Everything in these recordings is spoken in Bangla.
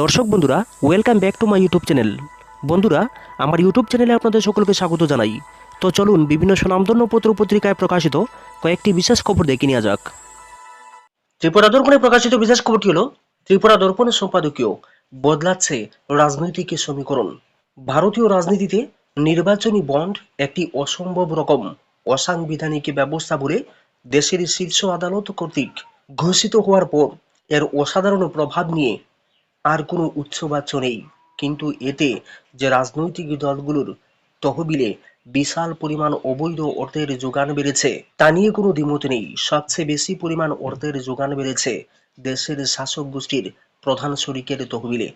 দর্শক বন্ধুরা welcome back to my YouTube channel বন্ধুরা, আমার ইউটিউব চ্যানেলে আপনাদের সকলকে স্বাগত জানাই। তো চলুন বিভিন্ন সুনামধন্য পত্র পত্রিকায় প্রকাশিত কয়েকটি বিশেষ খবর দেখে নেওয়া যাক। ত্রিপুরা দর্পণে প্রকাশিত বিশেষ খবরটি হল, ত্রিপুরা দর্পণের সম্পাদকীয় বদলাচ্ছে রাজনৈতিক সমীকরণ। ভারতীয় রাজনীতিতে নির্বাচনী বন্ড একটি অসম্ভব রকম, অসাংবিধানিক ব্যবস্থা বলে দেশের শীর্ষ আদালত কর্তৃক ঘোষিত হওয়ার পর এর অসাধারণ প্রভাব নিয়ে আর কোনো উচ্চবাচ্য নেই। কিন্তু এতে যে রাজনৈতিক দলগুলোর তহবিলে বিশাল পরিমাণ অবৈধ অর্থের যোগান বেড়েছে, তা নিয়ে কোনো দ্বিমত নেই। সবচেয়ে বেশি পরিমাণ অর্থের যোগান বেড়েছে দেশের শাসক গোষ্ঠীর প্রধান শরিকের তহবিলে।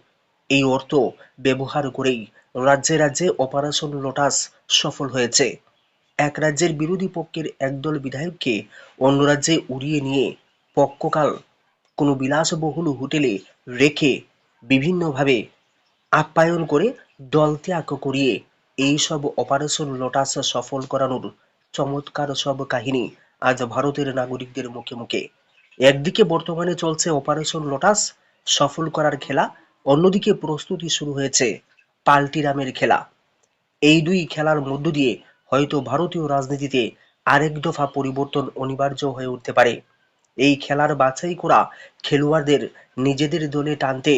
এই অর্থ ব্যবহার করেই রাজ্যে রাজ্যে অপারেশন লোটাস সফল হয়েছে। এক রাজ্যের বিরোধী পক্ষের একদল বিধায়ককে অন্য রাজ্যে উড়িয়ে নিয়ে পক্ষকাল কোনো বিলাসবহুল হোটেলে রেখে বিভিন্নভাবে আপ্যায়ন করে দল ত্যাগ করিয়ে এই সব অপারেশন লোটাস সফল করানোর চমৎকার সব কাহিনী আজ ভারতের নাগরিকদের মুখে মুখে। একদিকে বর্তমানে চলছে অপারেশন লোটাস সফল করার খেলা, অন্যদিকে প্রস্তুতি শুরু হয়েছে পাল্টিরামের খেলা। এই দুই খেলার মধ্য দিয়ে হয়তো ভারতীয় রাজনীতিতে আরেক দফা পরিবর্তন অনিবার্য হয়ে উঠতে পারে। এই খেলার বাছাই করা খেলোয়াড়দের নিজেদের দলে টানতে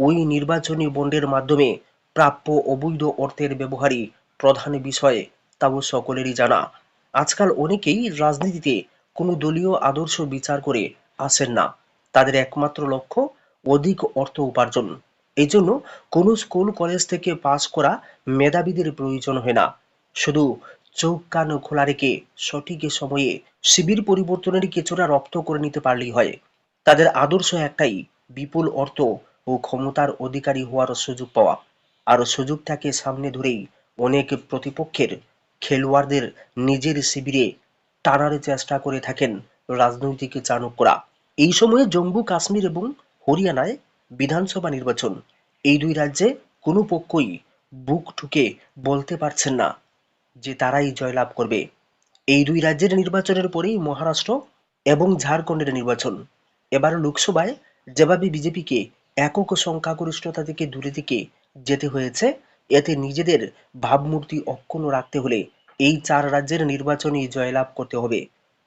ওই নির্বাচনী বন্ডের মাধ্যমে প্রাপ্য অবৈধ অর্থের ব্যবহারই প্রধান বিষয়, তাও সকলেরই জানা। আজকাল অনেকেই রাজনীতিতে কোনো দলীয় আদর্শ বিচার করে আসেন না। তাদের একমাত্র লক্ষ্য অধিক অর্থ উপার্জন। এই জন্য কোনো স্কুল, কলেজ থেকে পাশ করা মেধাবীদের প্রয়োজন হয় না। শুধু চোখ, কান খোলা রেখে সঠিক সময়ে শিবির পরিবর্তনের কিছুটা রপ্ত করে নিতে পারলেই হয়। তাদের আদর্শ একটাই, বিপুল অর্থ ও ক্ষমতার অধিকারী হওয়ার সুযোগ পাওয়া। আর সুযোগটাকে সামনে ধরেই অনেক প্রতিপক্ষের খেলোয়াড়দের নিজের শিবিরে টানার চেষ্টা করে থাকেন রাজনৈতিক চাণক্যরা। এই সময়ে জম্মু কাশ্মীর এবং হরিয়ানায় বিধানসভা নির্বাচন। এই দুই রাজ্যে কোনো পক্ষই বুক ঠুকে বলতে পারছেন না যে তারাই জয়লাভ করবে। এই দুই রাজ্যের নির্বাচনের পরেই মহারাষ্ট্র এবং ঝাড়খণ্ডের নির্বাচন। এবার লোকসভায় যেভাবে বিজেপিকে একক সংখ্যাগরিষ্ঠতা থেকে দূরে থেকে যেতে হয়েছে। এতে নিজেদের ভাবমূর্তি অক্ষুণ্ণ রাখতে হলে এই চার রাজ্যের নির্বাচনই জয়লাভ করতে হবে।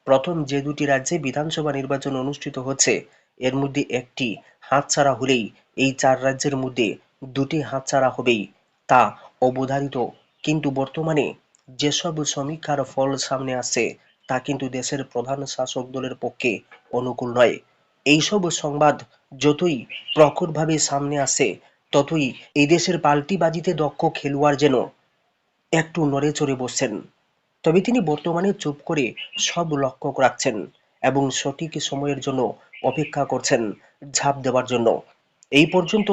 প্রথম যে দুটি রাজ্যে বিধানসভা নির্বাচন অনুষ্ঠিত হচ্ছে, এর মধ্যে একটি হাতছাড়া হলেই এই চার রাজ্যের মধ্যে দুটি হাতছাড়া হবেই তা অবধারিত। কিন্তু বর্তমানে যেসব সমীক্ষার ফল সামনে আসছে, তা কিন্তু দেশের প্রধান শাসক দলের পক্ষে অনুকূল নয়। এইসব সংবাদ যতই প্রখরভাবে সামনে আসে, ততই এই দেশের পাল্টিবাজিতে দক্ষ খেলোয়াড় যেন একটু নড়ে চড়ে বসছেন। তবে তিনি বর্তমানে চুপ করে সব লক্ষ্য রাখছেন এবং সঠিক সময়ের জন্য অপেক্ষা করছেন ঝাঁপ দেওয়ার জন্য। এই পর্যন্ত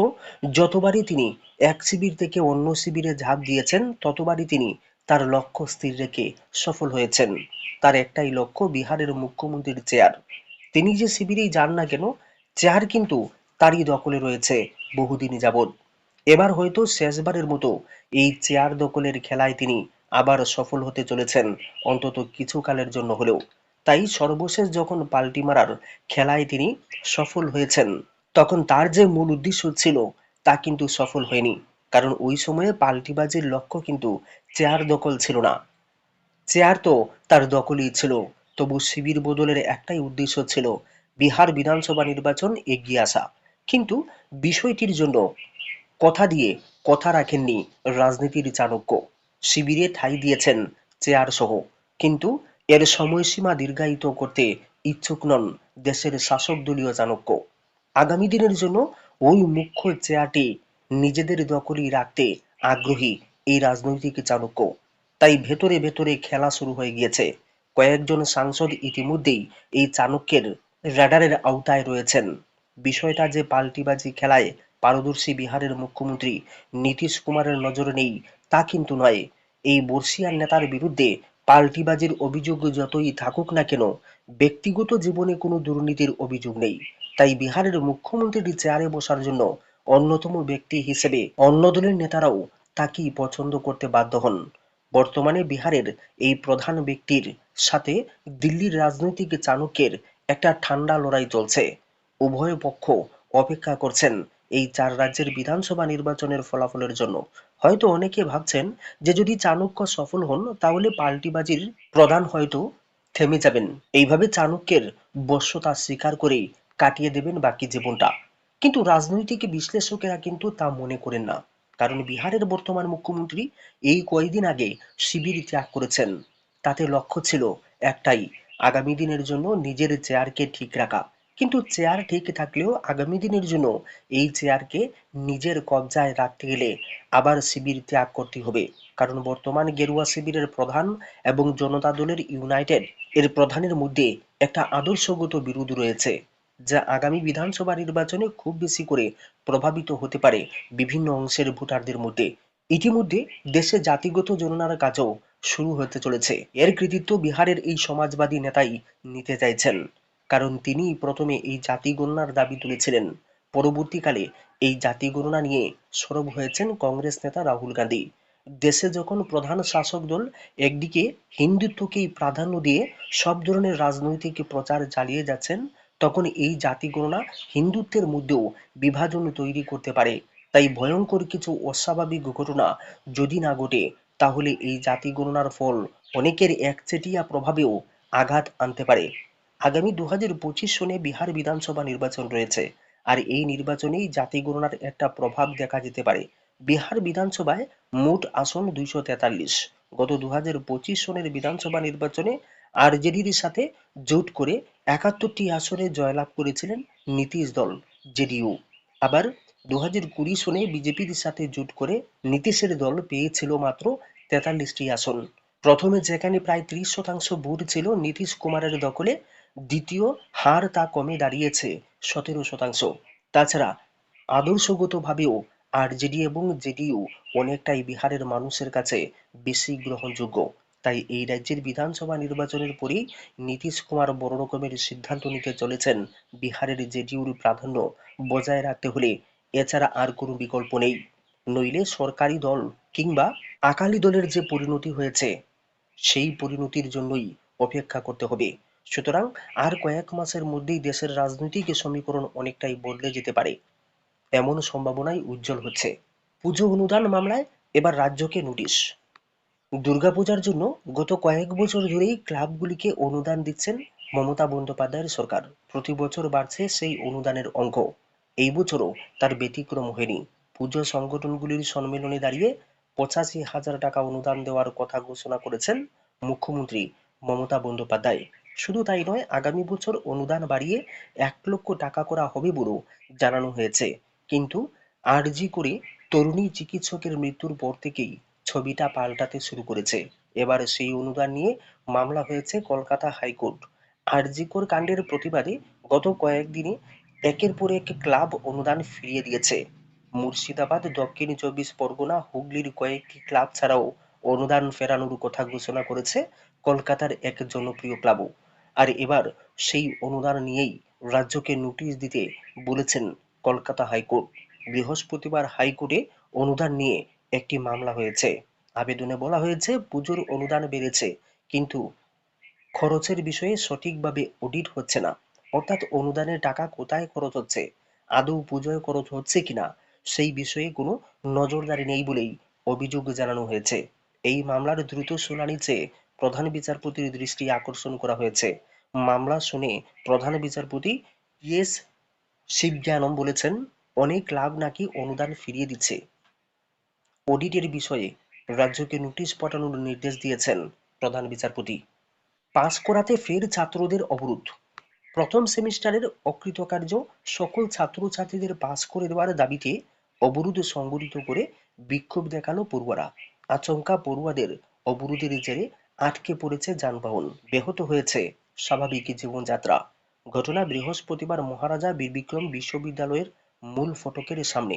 যতবারই তিনি এক শিবির থেকে অন্য শিবিরে ঝাঁপ দিয়েছেন, ততবারই তিনি তার লক্ষ্য স্থির রেখে সফল হয়েছেন। তার একটাই লক্ষ্য বিহারের মুখ্যমন্ত্রীর চেয়ার। তিনি যে শিবিরেই যান না কেন চেয়ার কিন্তু তারই দখলে রয়েছে বহুদিন যাবৎ। এবার হয়তো শেষবারের মতো এই চেয়ার দখলের খেলায় তিনি আবার সফল হতে চলেছেন অন্তত কিছু কালের জন্য হলেও। তাই সর্বশেষ যখন পাল্টি মারার খেলায় তিনি সফল হয়েছেন, তখন তার যে মূল উদ্দেশ্য ছিল তা কিন্তু সফল হয়নি। কারণ ওই সময়ে পাল্টিবাজির লক্ষ্য কিন্তু চেয়ার দখল ছিল না। চেয়ার তো তার দখলই ছিল। তবু শিবির বদলের একটাই উদ্দেশ্য ছিল বিহার বিধানসভা নির্বাচন এগিয়ে আসা। কিন্তু বিষয়টির জন্য কথা দিয়ে কথা রাখেননি রাজনীতির চাণক্য। শিবিরে ঠাঁই দিয়েছেন চেয়ার সহ। কিন্তু এর সময়সীমা দীর্ঘায়িত করতে ইচ্ছুক নন দেশের শাসক দলীয় চাণক্য। আগামী দিনের জন্য ওই মুখ্য চেয়ারটি নিজেদের দখলেই রাখতে আগ্রহী এই রাজনৈতিক চাণক্য। তাই ভেতরে ভেতরে খেলা শুরু হয়ে গিয়েছে। কয়েকজন সাংসদ ইতিমধ্যেই এই চাণক্যের র্যাডারের আওতায় রয়েছেন। বিষয়টা যে পাল্টিবাজি খেলায় পারদর্শী বিহারের মুখ্যমন্ত্রী নীতিশ কুমারের নজরে নেই, তা কিন্তু নয়। এই বর্ষিয়ান নেতার বিরুদ্ধে পাল্টিবাজির অভিযোগ যতই থাকুক না কেন, ব্যক্তিগত জীবনে কোনো দুর্নীতির অভিযোগ নেই। তাই বিহারের মুখ্যমন্ত্রীর চেয়ারে বসার জন্য অন্যতম ব্যক্তি হিসেবে অন্য দলের নেতারাও তাকেই পছন্দ করতে বাধ্য হন। বর্তমানে বিহারের এই প্রধান ব্যক্তির সাথে দিল্লির রাজনৈতিক চাণক্যের একটা ঠান্ডা লড়াই চলছে। উভয় পক্ষ অপেক্ষা করছেন এই চার রাজ্যের বিধানসভা নির্বাচনের ফলাফলের জন্য। হয়তো অনেকে ভাবছেন যে যদি চাণক্য সফল হন, তাহলে পাল্টিবাজির প্রধান হয়তো থেমে যাবেন। এইভাবে চাণক্যের বশ্যতা স্বীকার করে কাটিয়ে দেবেন বাকি জীবনটা। কিন্তু রাজনৈতিক বিশ্লেষকেরা কিন্তু তা মনে করেন না। কারণ বিহারের বর্তমান মুখ্যমন্ত্রী এই কয়েকদিন আগে শিবির ত্যাগ করেছেন। তাতে লক্ষ্য ছিল একটাই, আগামী দিনের জন্য নিজের চেয়ারকে ঠিক রাখা। কিন্তু চেয়ার ঠিক থাকলেও আগামী দিনের জন্য এই চেয়ারকে নিজের কবজায় রাখতে গেলে আবার শিবির ত্যাগ করতে হবে। কারণ বর্তমান গেরুয়া শিবিরের প্রধান এবং জনতা দলের ইউনাইটেড এর প্রধানের মধ্যে একটা আদর্শগত বিরোধ রয়েছে, যা আগামী বিধানসভা নির্বাচনে খুব বেশি করে প্রভাবিত হতে পারে বিভিন্ন অংশের ভোটারদের মধ্যে। ইতিমধ্যে দেশে জাতিগত জননার কাজও শুরু হতে চলেছে। এর কৃতিত্ব বিহারের এই সমাজবাদী নেতাই নিতে চাইছেন। কারণ তিনি প্রথমে এই জাতি গণনার দাবি তুলেছিলেন। পরবর্তীকালে এই জাতি গণনা নিয়ে সরব হয়েছেন কংগ্রেস নেতা রাহুল গান্ধী। দেশে যখন প্রধান শাসক দল একদিকে হিন্দুত্বকেই প্রাধান্য দিয়ে সব ধরনের রাজনৈতিক প্রচার চালিয়ে যাচ্ছেন, তখন এই জাতি গণনা হিন্দুত্বের মধ্যেও বিভাজন তৈরি করতে পারে। তাই ভয়ঙ্কর কিছু অস্বাভাবিক ঘটনা যদি না ঘটে তাহলে এই জাতি গণনার ফল অনেকের একচেটিয়া প্রভাবেও আঘাত আনতে পারে। আগামী দু হাজার পঁচিশ সনে বিহার বিধানসভা নির্বাচন রয়েছে আর এই নির্বাচনেই জাতি গণনার একটা প্রভাব দেখা যেতে পারে। বিহার বিধানসভায় মোট আসন দুইশো তেতাল্লিশ। গত দু হাজার পঁচিশ সনের বিধানসভা নির্বাচনে আরজেডির সাথে জোট করে একাত্তরটি আসনে জয়লাভ করেছিলেন নীতিশ দল, জেডিইউ। আবার দু হাজার কুড়ি সনে বিজেপির সাথে জোট করে নীতিশের দল পেয়েছিল মাত্র তেতাল্লিশটি আসন। প্রথমে যেখানে প্রায় ত্রিশ শতাংশ ভোট ছিল, নীতিশ কুমারের দখলে দ্বিতীয় হার তা কমে দাঁড়িয়েছে সতেরো শতাংশ। তাছাড়া আদর্শগতভাবেও আরজেডি এবং জেডিইউ অনেকটাই বিহারের মানুষের কাছে বেশি গ্রহণযোগ্য। তাই এই রাজ্যের বিধানসভা নির্বাচনের পরেই নীতিশ কুমার বড় রকমের সিদ্ধান্ত নিতে চলেছেন বিহারের জেডিইউর প্রাধান্য বজায় রাখতে হলে। এছাড়া আর কোনো বিকল্প নেই। নইলে সরকারি দল কিংবা আকালি দলের যে পরিণতি হয়েছে, সেই পরিণতির জন্যই অপেক্ষা করতে হবে। সুতরাং আর কয়েক মাসের মধ্যেই দেশের রাজনৈতিক সমীকরণ অনেকটাই বদলে যেতে পারে। এমন সম্ভাবনাই উজ্জ্বল হচ্ছে। পুজো অনুদান মামলায় এবার রাজ্যকে নোটিশ। দুর্গাপূজার জন্য গত কয়েক বছর ধরেই ক্লাবগুলিকে অনুদান দিচ্ছেন মমতা বন্দ্যোপাধ্যায়ের সরকার। প্রতি বছর বাড়ছে সেই অনুদানের অঙ্ক। এই বছরও তার ব্যতিক্রম হয়নি। পুজো সংগঠনগুলির সম্মেলনে দাঁড়িয়ে পঁচাশি হাজার টাকা অনুদান দেওয়ার কথা ঘোষণা করেছেন মুখ্যমন্ত্রী মমতা বন্দ্যোপাধ্যায়। শুধু তাই নয়, আগামী বছর অনুদান বাড়িয়ে এক লক্ষ টাকা করা হবে বলেও জানানো হয়েছে। কিন্তু আরজি করে তরুণী চিকিৎসকের মৃত্যুর পর থেকেই ছবিটা পাল্টাতে শুরু করেছে। এবার সেই অনুদান নিয়ে মামলা হয়েছে কলকাতা হাইকোর্ট। আরজিকর কাণ্ডের প্রতিবাদে গত কয়েকদিনে একের পর এক ক্লাব অনুদান ফিরিয়ে দিয়েছে। মুর্শিদাবাদ, দক্ষিণ চব্বিশ পরগনা, হুগলির কয়েকটি ক্লাব ছাড়াও অনুদান ফেরানোর কথা ঘোষণা করেছে কলকাতার এক জনপ্রিয় ক্লাবও। আর এবার সেই অনুদান নিয়েই রাজ্যকে নোটিশ দিতে বলেছেন কলকাতা হাইকোর্ট। বৃহস্পতিবার হাইকোর্টে অনুদান নিয়ে একটি মামলা হয়েছে। আবেদনে বলা হয়েছে, পুজোর অনুদান বেড়েছে, কিন্তু খরচের বিষয়ে সঠিকভাবে অডিট হচ্ছে না। অর্থাৎ অনুদানের টাকা কোথায় খরচ হচ্ছে? আদৌ পুজোয় খরচ হচ্ছে কিনা? সেই বিষয়ে কোনো নজরদারি নেই বলেই অভিযোগ জানানো হয়েছে। এই মামলার দ্রুত শুনানি চেয়ে প্রধান বিচারপতির দৃষ্টি আকর্ষণ করা হয়েছে। মামলা শুনে প্রধান বিচারপতি এস শিবজ্ঞানম বলেছেন, অনেক লাভ নাকি অনুদান ফিরিয়ে দিচ্ছে। অডিটের বিষয়ে রাজ্যকে নোটিশ পাঠানোর নির্দেশ দিয়েছেন প্রধান বিচারপতি। পাস করাতে ফের ছাত্রদের অবরোধ। প্রথম সেমিস্টারের অকৃতকার্য সকল ছাত্রছাত্রীদের পাস করে দেওয়ার দাবিতে অবরোধ সংগঠিত করে বিক্ষোভ দেখাল পড়ুয়ারা। আচমকা পড়ুয়াদের অবরোধের জেরে আটকে পড়েছে যানবাহন। ব্যাহত হয়েছে স্বাভাবিক জীবনযাত্রা। ঘটনা বৃহস্পতিবার মহারাজা বীরবিক্রম বিশ্ববিদ্যালয়ের মূল ফটকের সামনে।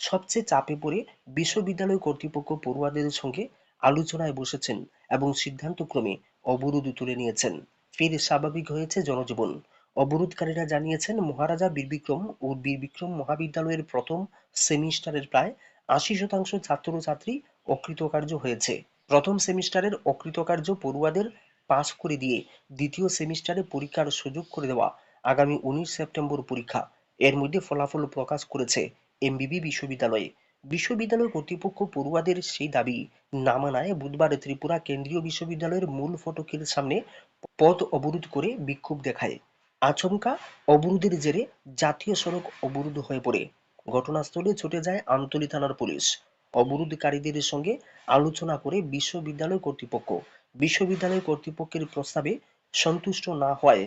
সবচেয়ে চাপে পড়ে বিশ্ববিদ্যালয় কর্তৃপক্ষ পড়ুয়াদের সঙ্গে আলোচনায় বসেছেন এবং সিদ্ধান্তক্রমে অবরোধ তুলে নিয়েছেন। ফের স্বাভাবিক হয়েছে জনজীবন। অবরোধকারীরা জানিয়েছেন, মহারাজা বীরবিক্রম ও বীরবিক্রম মহাবিদ্যালয়ের প্রথম সেমিস্টারের প্রায় আশি শতাংশ ছাত্রছাত্রী অকৃতকার্য হয়েছে। প্রথম সেমিস্টারের অকৃতকার্য পড়ুয়াদের পাস করে দিয়ে দ্বিতীয় সেমিস্টারে পরীক্ষার সুযোগ করে দেওয়া আগামী উনিশ সেপ্টেম্বর পরীক্ষা। এর মধ্যে ফলাফল প্রকাশ করেছে এমবিবি বিশ্ববিদ্যালয়ে। বিশ্ববিদ্যালয় কর্তৃপক্ষ পড়ুয়াদের সেই দাবি না মানায় বুধবার ত্রিপুরা কেন্দ্রীয় বিশ্ববিদ্যালয়ের মূল ফটকের সামনে পথ অবরোধ করে বিক্ষোভ দেখায়। আচমকা অবরোধের জেরে জাতীয় সড়ক অবরোধ হয়ে পড়ে। ঘটনাস্থলে ছুটে যায় আমতলী থানার পুলিশ। অবরোধকারীদের সঙ্গে আলোচনা করে বিশ্ববিদ্যালয় কর্তৃপক্ষ। বিশ্ববিদ্যালয় কর্তৃপক্ষের প্রস্তাবে সন্তুষ্ট না হয়